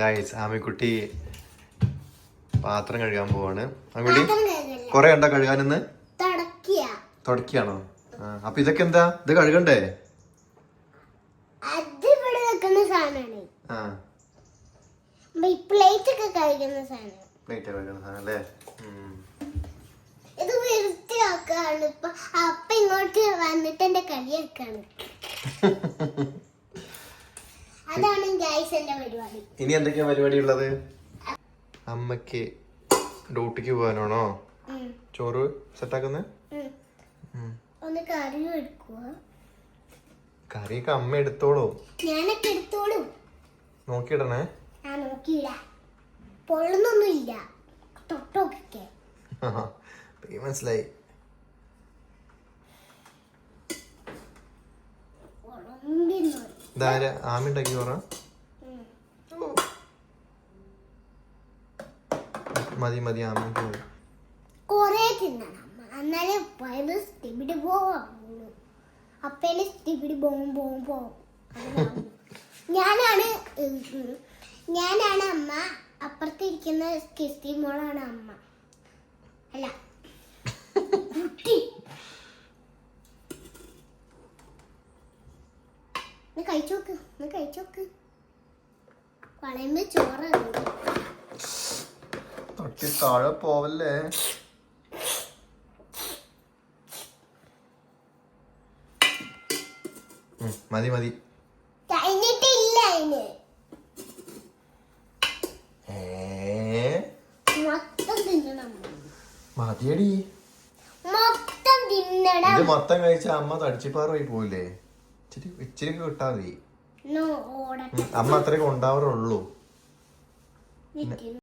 Guys ആമിക്കുട്ടി പാത്രം കഴുകാൻ പോവാണ്. ആമിക്കുട്ടി കൊറേ ഉണ്ടോ കഴുകാനെന്ന്? തുടക്കിയ തുടക്കിയാണോ അപ്പൊ ഇതൊക്കെ എന്താ? ഇത് കഴുകണ്ടേ? പ്ലേറ്റ് ഒക്കെ കഴുകുന്ന സാധനം. പ്ലേറ്റ് കഴുകണ സാധനം അല്ലേ? ഇത് വൃത്തിയാക്കാണ്. ഇപ്പൊ അപ്പ ഇങ്ങോട്ട് വന്നിട്ട് എന്റെ കളിയാക്കാണ് അതാണ് ഗൈസ് എന്റെ പരിപാടി ഇനി എന്തൊക്കെയാ പരിപാടി ഉള്ളത്? അമ്മയ്ക്ക് ഡ്യൂട്ടിക്ക് പോകാനാണോ? ചോറ് സെറ്റാക്കുന്നത് കറിയൊക്കെ അമ്മ എടുത്തോളൂ. നോക്കിയിടണേ. ഞാൻ നോക്കിയില്ല പൊള്ളുന്നൊന്നും ഇല്ല തൊട്ടോക്കെ ആഹാ. ഇപ്പൊ മനസ്സിലായി ആമി ഉണ്ടാക്കി പറ. മതി മതി കൊറേ തിന്നണം. സ്റ്റിബിടി അപ്പേൽ സ്റ്റിബിടി. ഞാനാണ്. ഞാനാണ് അമ്മ. അപ്പുറത്തിരിക്കുന്ന കിസ്തി മോളാണ് അമ്മ. അല്ല. കുട്ടി. കഴിച്ചോക്ക് കഴിച്ചോക്ക്. വളയുമ്പോ ചോറ് താഴെ പോവല്ലേ? മതി മതി. മതിയടി. ഇത് മൊത്തം കഴിച്ച അമ്മ തടിച്ചിപ്പാറായി പോയില്ലേ? ഇച്ചിരി ഇച്ചിരി കിട്ടാ മതി. നോ ഓടട്ടെ ഉം, അമ്മ അത്രയൊക്കെ ഉണ്ടാവാറുള്ളൂ.